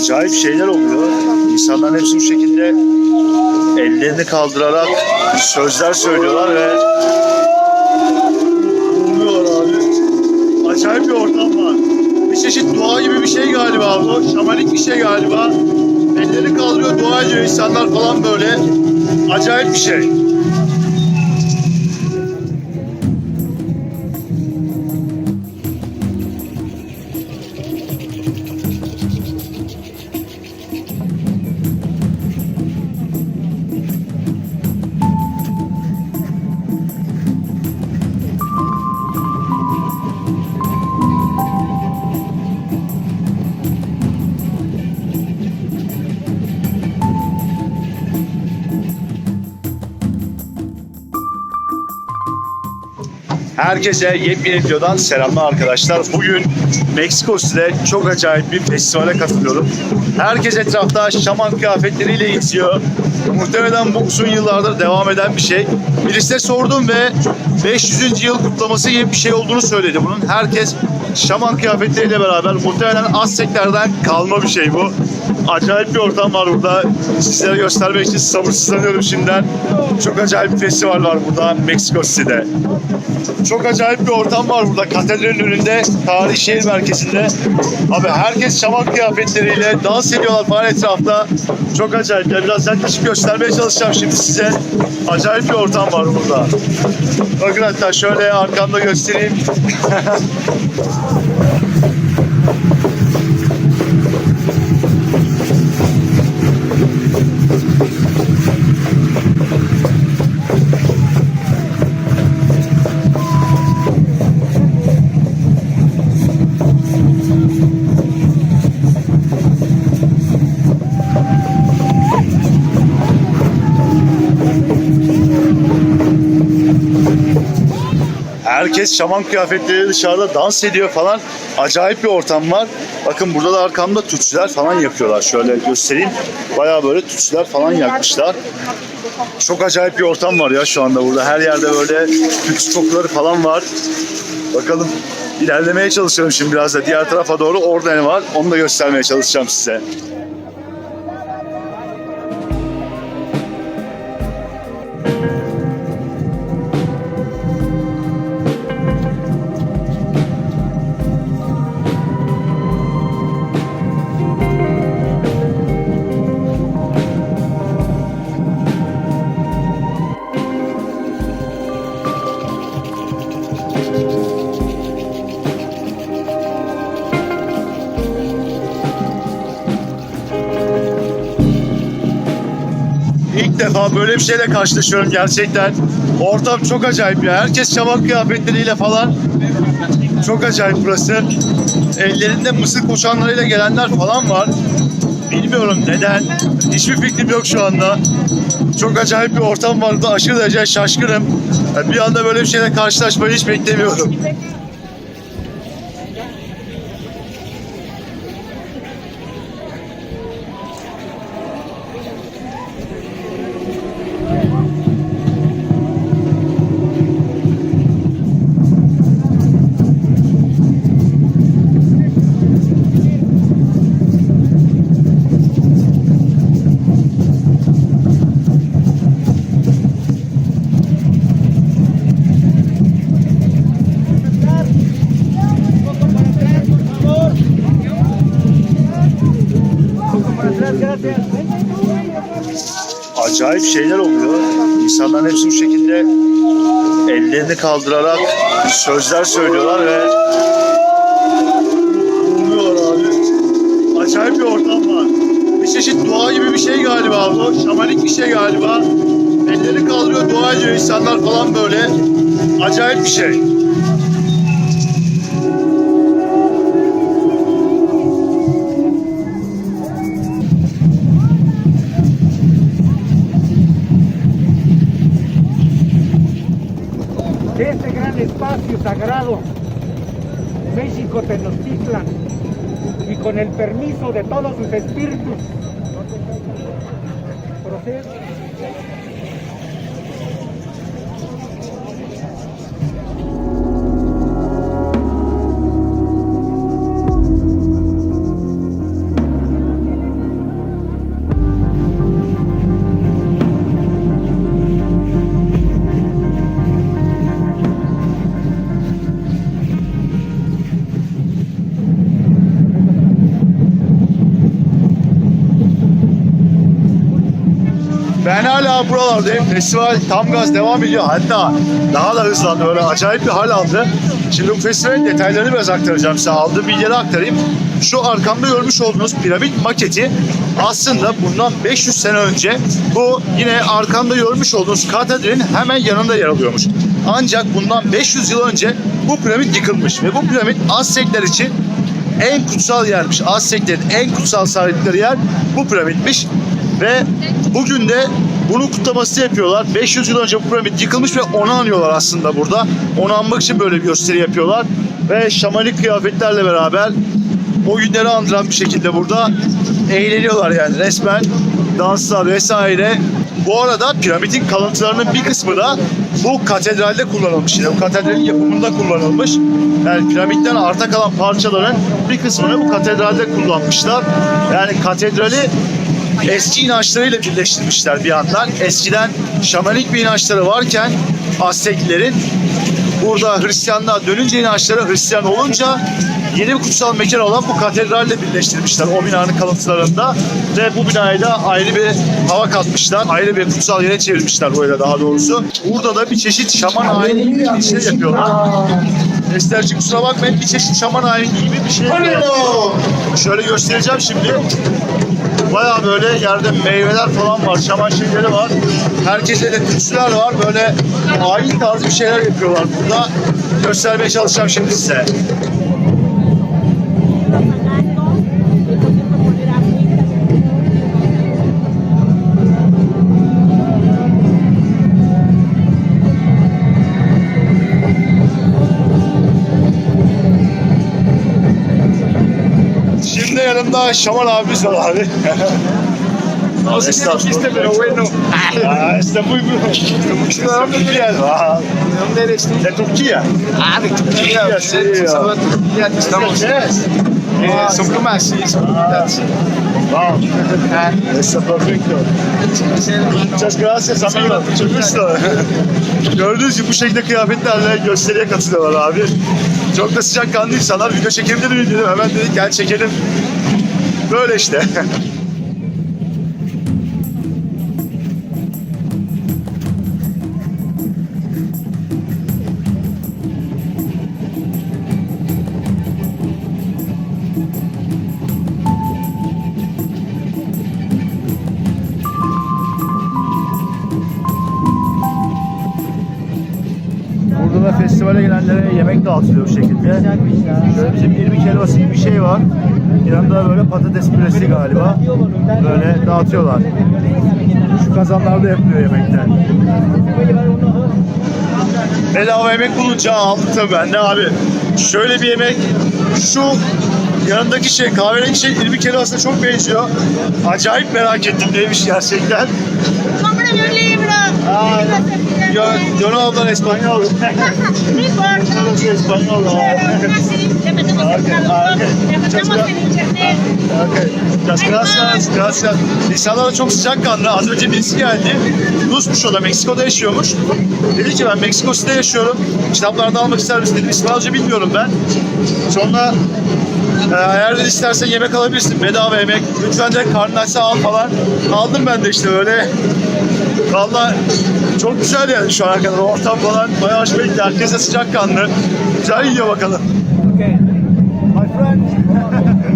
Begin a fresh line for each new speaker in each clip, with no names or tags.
acayip şeyler oluyor. İnsanların hepsi bu şekilde ellerini kaldırarak sözler söylüyorlar ve oluyor abi. Acayip bir ortam var. Bir çeşit dua gibi bir şey galiba bu. Şamanik bir şey galiba. Elleri kaldırıyor, dua ediyor insanlar falan böyle. Acayip bir şey. Herkese yepyeni videodan selamlar arkadaşlar. Bugün Meksiko City'de çok acayip bir festivale katılıyorum. Herkes etrafta şaman kıyafetleriyle geziyor. Muhtemelen bu uzun yıllardır devam eden bir şey. Birisine sordum ve 500. yıl kutlaması gibi bir şey olduğunu söyledi. Bunun herkes şaman kıyafetleriyle beraber muhtemelen Azteklerden kalma bir şey bu. Acayip bir ortam var burada. Sizlere göstermek için sabırsızlanıyorum şimdiden. Çok acayip bir festival var burada Meksiko City'de. Çok acayip bir ortam var burada. Katedralin önünde, tarihi şehir merkezinde. Abi herkes şaman kıyafetleriyle dans ediyorlar falan etrafta. Çok acayip. Ya biraz yaklaşık göstermeye çalışacağım şimdi size. Acayip bir ortam var burada. Bakın hatta şöyle arkamda göstereyim. Herkes şaman kıyafetleri dışarıda dans ediyor falan. Acayip bir ortam var. Bakın burada da arkamda tütsüler falan yakıyorlar. Şöyle göstereyim. Bayağı böyle tütsüler falan yakmışlar. Çok acayip bir ortam var ya şu anda burada. Her yerde böyle tütsü kokuları falan var. Bakalım ilerlemeye çalışıyorum şimdi biraz da diğer tarafa doğru. Orada ne var onu da göstermeye çalışacağım size. Defa böyle bir şeyle karşılaşıyorum gerçekten. Ortam çok acayip ya. Herkes şaman kıyafetleriyle falan. Çok acayip burası. Ellerinde mısır koçanlarıyla gelenler falan var. Bilmiyorum neden. Hiçbir fikrim yok şu anda. Çok acayip bir ortam vardı. Aşırı derece şaşkınım. Bir anda böyle bir şeyle karşılaşmayı hiç beklemiyorum. Acayip şeyler oluyor. İnsanların hepsi bu şekilde ellerini kaldırarak sözler söylüyorlar ve oluyor abi. Acayip bir ortam var. Bir çeşit dua gibi bir şey galiba bu. Şamanik bir şey galiba. Elleri kaldırıyor, dua ediyor insanlar falan böyle. Acayip bir şey.
Espacio sagrado, México Tenochtitlan, y con el permiso de todos sus espíritus, procedo.
Hala buralardayım. Festival tam gaz devam ediyor. Hatta daha da hızlandı. Öyle acayip bir hal aldı. Şimdi bu festivalin detaylarını biraz aktaracağım size. Aldığım bilgileri aktarayım. Şu arkamda görmüş olduğunuz piramit maketi aslında bundan 500 sene önce bu yine arkamda görmüş olduğunuz katedralin hemen yanında yer alıyormuş. Ancak bundan 500 yıl önce bu piramit yıkılmış ve bu piramit Aztekler için en kutsal yermiş. Azteklerin en kutsal sahipleri yer bu piramitmiş. Ve bugün de bunun kutlamasını yapıyorlar. 500 yıl önce bu piramit yıkılmış ve onu anıyorlar aslında burada. Onu anmak için böyle bir gösteri yapıyorlar. Ve şamanik kıyafetlerle beraber o günleri andıran bir şekilde burada eğleniyorlar yani resmen. Danslar vesaire. Bu arada piramidin kalıntılarının bir kısmı da bu katedralde kullanılmış. Yani bu katedralin yapımında kullanılmış. Yani piramitten arta kalan parçaların bir kısmını bu katedralde kullanmışlar. Yani katedrali eski inançlarıyla birleştirmişler bir yandan. Eskiden şamanik bir inançları varken Azteklerin burada Hristiyanlığa dönünce inançları Hristiyan olunca yeni bir kutsal mekan olan bu katedralle birleştirmişler o binanın kalıntılarında ve bu binaya da ayrı bir hava katmışlar. Ayrı bir kutsal yere çevirmişler böyle daha doğrusu. Burada da bir çeşit şaman ayini gibi bir şey yapıyorlar. Esterci kusura bakmayın bir çeşit şaman ayini gibi bir şey yapıyorlar. Şöyle göstereceğim şimdi. Baya böyle yerde meyveler falan var, şaman şeyleri var. Herkese de tütsüler var. Böyle ayin tarzı bir şeyler yapıyorlar burada. Göstermeye çalışacağım şimdi size. Yanımda Şaman abimiz var abi.
No sé si lo viste, pero bueno.
Ah, está muy. Está bien.
¿De dónde eres tú?
De Turquía.
Ah, de Turquía. Un
sí,
saludo a Turquía. Estamos. Eh, son plumas, sí, son plumas.
Wow.
Ah,
Está perfecto.
sí.
Muchas gracias amigo. Çok gusto. Gördüğünüz gibi bu şekilde kıyafetlerle gösteriye katılıyorlar abi. Çok da sıcakkanlı insanlar. Video çekebilir miyim dedim. Hemen dedik gel çekelim. Böyle işte. festivale gelenlere yemek dağıtılıyor bu şekilde. Şöyle bizim irmik helvası gibi bir şey var. Yanında böyle patates püresi galiba. Böyle dağıtıyorlar. Şu kazanlarda yapılıyor yemekler. Bedava yemek bulunca aldım tabii ben de abi. Şöyle bir yemek. Şu yanındaki şey kahverengi şey irmik helvasına çok benziyor. Acayip merak ettim neymiş gerçekten. Ah, yo,
de-
yo no hablo español.
No importa.
No español. no.
Pero así le metemos
Ah,
el traductor,
ah,
le metemos en internet.
Okay. Muchas gracias, gracias. İnsanlar da çok sıcakkanlı. Az önce birisi geldi. Rusmuş o da Meksiko'da yaşıyormuş. Dedi ki ben Meksiko City'de yaşıyorum. Kitaplardan almak ister misin dedim. İspanyolca bilmiyorum ben. Sonra e, eğer dedi istersen yemek alabilirsin. Bedava yemek. Lütfen de karnın açsa al falan. Aldım ben de işte böyle. Valla çok güzel yani şu ana kadar. Ortam falan bayağı hoşuma gitti. Herkes de sıcakkanlı. Güzel yiyor bakalım.
Okay. My friend.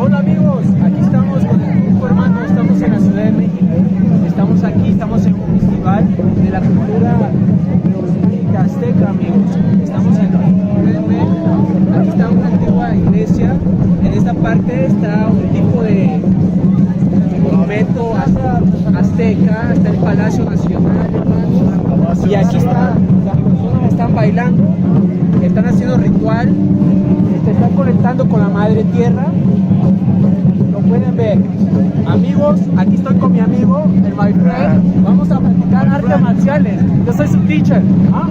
Hola amigos, aquí estamos con el grupo hermano, estamos en la Ciudad de México. Estamos aquí, estamos en un festival de la cultura prehispánica azteca, amigos. Estamos aquí, azteca, está el Palacio Nacional. Y aquí está, las personas están bailando, están haciendo ritual, se están conectando con la madre tierra. Lo pueden ver. Amigos, aquí estoy con mi amigo, el my friend. Vamos a practicar artes marciales. Yo soy su teacher. ¿Ah?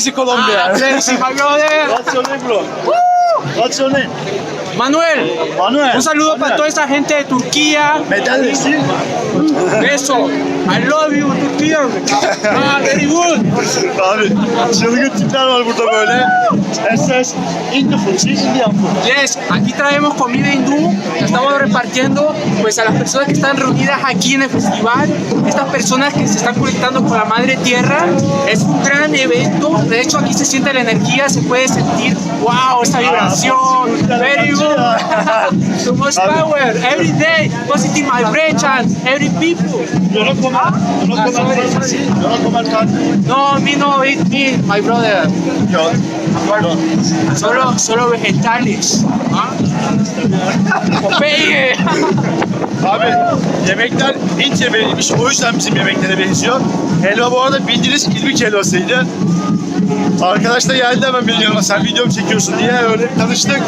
Crazy Colombia.
Crazy, my brother.
What's your name, bro? What's your name?
Manuel,
Manuel.
un saludo para toda esa gente de Turquía.
Medal sí.
Beso. I love you, Turquía. Ah, very good.
Abi çılgın tipler var burada böyle. Estas Indo food, sí, Indian food.
Yes, aquí traemos comida hindú, la estamos repartiendo pues a las personas que están reunidas aquí en el festival, estas personas que se están conectando con la Madre Tierra. Es un gran evento, de hecho aquí se siente la energía, se puede sentir, wow, esta vibración, very good, so much power, every day, positive vibration, every people.
Yo no
Ah, sorry,
no
me no eat meat, my brother,
Yo. No.
solo, solo vegetales. ¿Ah? Popeye.
Abi yemekler Hint yemeğiymiş. O yüzden bizim yemeklere benziyor. Helva bu arada bildiğiniz ilmik helvasıydı. Arkadaş da geldi hemen biliyorum sen video çekiyorsun diye öyle tanıştık.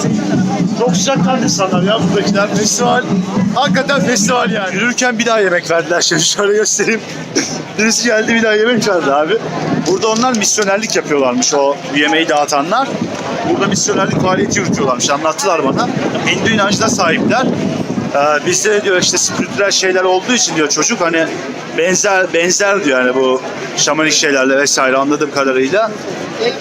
Çok sıcakkanlı insanlar ya buradakiler. Festival. Hakikaten festival yani. Yürürken bir daha yemek verdiler. Şimdi şöyle göstereyim. Birisi geldi bir daha yemek verdi abi. Burada onlar misyonerlik yapıyorlarmış o yemeği dağıtanlar. Burada misyonerlik faaliyeti yürütüyorlarmış. Anlattılar bana. Hindu inançına sahipler. Ee, bizde de diyor işte spiritüel şeyler olduğu için diyor çocuk hani benzer benzer diyor yani bu şamanik şeylerle vesaire anladığım kadarıyla.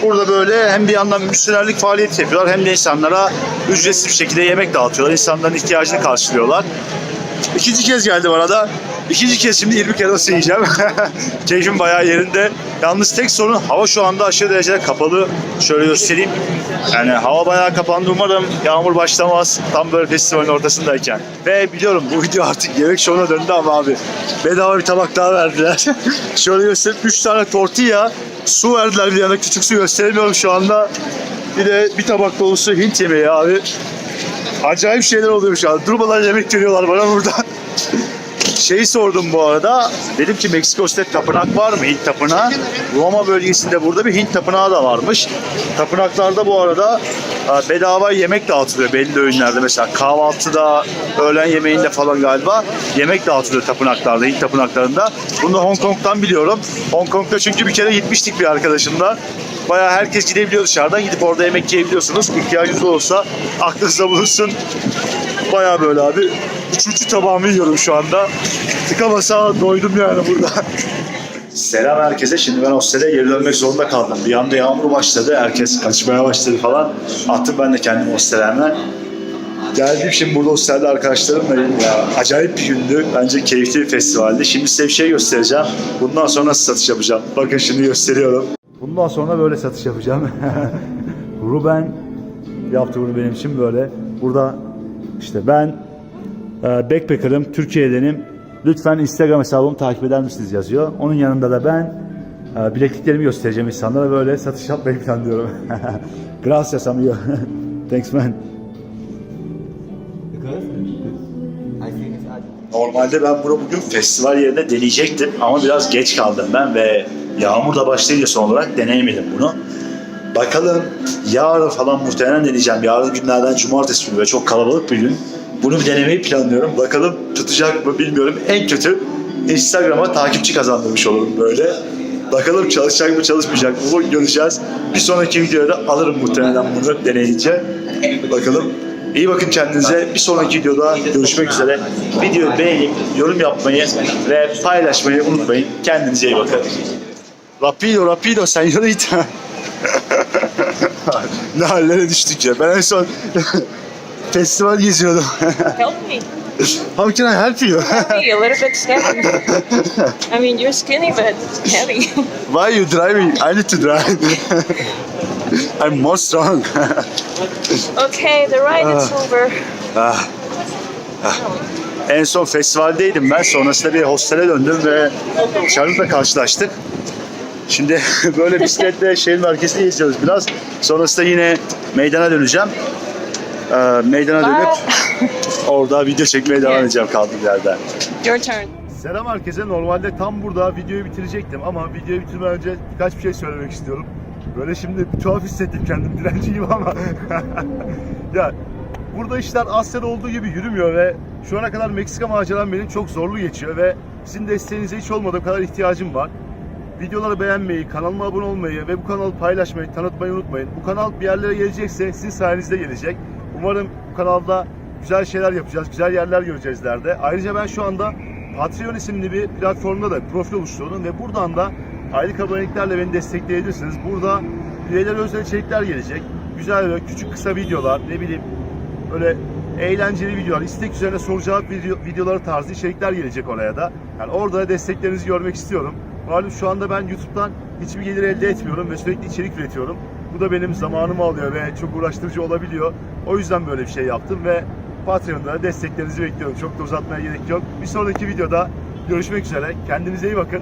Burada böyle hem bir yandan misyonerlik faaliyeti yapıyorlar hem de insanlara ücretsiz bir şekilde yemek dağıtıyorlar. İnsanların ihtiyacını karşılıyorlar. İkinci kez geldi bana da. İkinci kez şimdi 20 kere nasıl yiyeceğim. Keyfim bayağı yerinde. Yalnız tek sorun hava şu anda aşırı derecede kapalı. Şöyle göstereyim. Yani hava bayağı kapandı. Umarım yağmur başlamaz. Tam böyle festivalin ortasındayken. Ve biliyorum bu video artık yemek şovuna döndü ama abi. Bedava bir tabak daha verdiler. Şöyle göstereyim. 3 tane tortilla. Su verdiler bir yana. Küçük su gösteremiyorum şu anda. Bir de bir tabak dolusu Hint yemeği abi. Acayip şeyler oluyor şu an. Durmadan yemek veriyorlar bana burada. Şeyi sordum bu arada. Dedim ki Meksiko City tapınak var mı? Hint tapınağı. Roma bölgesinde burada bir Hint tapınağı da varmış. Tapınaklarda bu arada e, bedava yemek dağıtılıyor belli öğünlerde. Mesela kahvaltıda, öğlen yemeğinde falan galiba yemek dağıtılıyor tapınaklarda, Hint tapınaklarında. Bunu Hong Kong'dan biliyorum. Hong Kong'da çünkü bir kere gitmiştik bir arkadaşımla. Bayağı herkes gidebiliyor dışarıdan. Gidip orada yemek yiyebiliyorsunuz. İhtiyacınız olursa aklınızda bulunsun. Bayağı böyle abi. Üçüncü tabağımı yiyorum şu anda. Tıkamasa doydum yani burada. Selam herkese. Şimdi ben hostele geri dönmek zorunda kaldım. Bir anda yağmur başladı. Herkes kaçmaya başladı falan. Attım ben de kendimi hostele hemen. Geldim şimdi burada hostelde arkadaşlarımla ya acayip bir gündü. Bence keyifli bir festivaldi. Şimdi size bir şey göstereceğim. Bundan sonra satış yapacağım? Bakın şimdi gösteriyorum. Bundan sonra böyle satış yapacağım. Ruben yaptı bunu benim için böyle. Burada işte ben e, backpacker'ım, Türkiye'denim. Lütfen Instagram hesabımı takip eder misiniz yazıyor. Onun yanında da ben e, bilekliklerimi göstereceğim insanlara böyle satış yapmayı planlıyorum. Gracias amigo. Thanks man. Normalde ben bunu bugün festival yerinde deneyecektim ama biraz geç kaldım ben ve yağmur da başlayınca son olarak deneyemedim bunu. Bakalım yarın falan muhtemelen deneyeceğim. Yarın günlerden cumartesi günü ve çok kalabalık bir gün. Bunu bir denemeyi planlıyorum. Bakalım tutacak mı bilmiyorum. En kötü Instagram'a takipçi kazandırmış olurum böyle. Bakalım çalışacak mı çalışmayacak mı bunu göreceğiz. Bir sonraki videoda alırım muhtemelen bunu deneyince. Bakalım. İyi bakın kendinize. Bir sonraki videoda görüşmek üzere. Videoyu beğenip yorum yapmayı ve paylaşmayı unutmayın. Kendinize iyi bakın. Rapido, rapido, señorita. ne hallere düştük ya. Ben en son festival geziyordum.
Help me.
How can I help you?
Hey, a little bit scary. I mean, you're skinny, but heavy.
Why you driving? I need to drive. I'm more strong.
okay, the ride is over.
Ah. Ah. En son festivaldeydim ben. Sonrasında bir hostele döndüm ve Charlotte'la karşılaştık. Şimdi böyle bisikletle şehir merkezine geziyoruz biraz. Sonrasında yine meydana döneceğim. Ee, meydana dönüp orada video çekmeye devam edeceğim kaldığım yerden.
Your turn.
Selam herkese. Normalde tam burada videoyu bitirecektim ama videoyu bitirmeden önce birkaç bir şey söylemek istiyorum. Böyle şimdi bir tuhaf hissettim kendim direnci gibi ama ya burada işler Asya'da olduğu gibi yürümüyor ve şu ana kadar Meksika maceram benim çok zorlu geçiyor ve sizin desteğinize hiç olmadığı kadar ihtiyacım var. Videoları beğenmeyi, kanalıma abone olmayı ve bu kanalı paylaşmayı, tanıtmayı unutmayın. Bu kanal bir yerlere gelecekse sizin sayenizde gelecek. Umarım bu kanalda güzel şeyler yapacağız, güzel yerler göreceğiz ileride. Ayrıca ben şu anda Patreon isimli bir platformda da profil oluşturdum ve buradan da aylık aboneliklerle beni destekleyebilirsiniz. Burada üyeler özel içerikler gelecek. Güzel ve küçük kısa videolar, ne bileyim öyle eğlenceli videolar, istek üzerine soru cevap video, videoları tarzı içerikler gelecek oraya da. Yani orada da desteklerinizi görmek istiyorum. Malum şu anda ben YouTube'dan hiçbir gelir elde etmiyorum ve sürekli içerik üretiyorum. Bu da benim zamanımı alıyor ve çok uğraştırıcı olabiliyor. O yüzden böyle bir şey yaptım ve Patreon'da desteklerinizi bekliyorum. Çok da uzatmaya gerek yok. Bir sonraki videoda görüşmek üzere. Kendinize iyi bakın.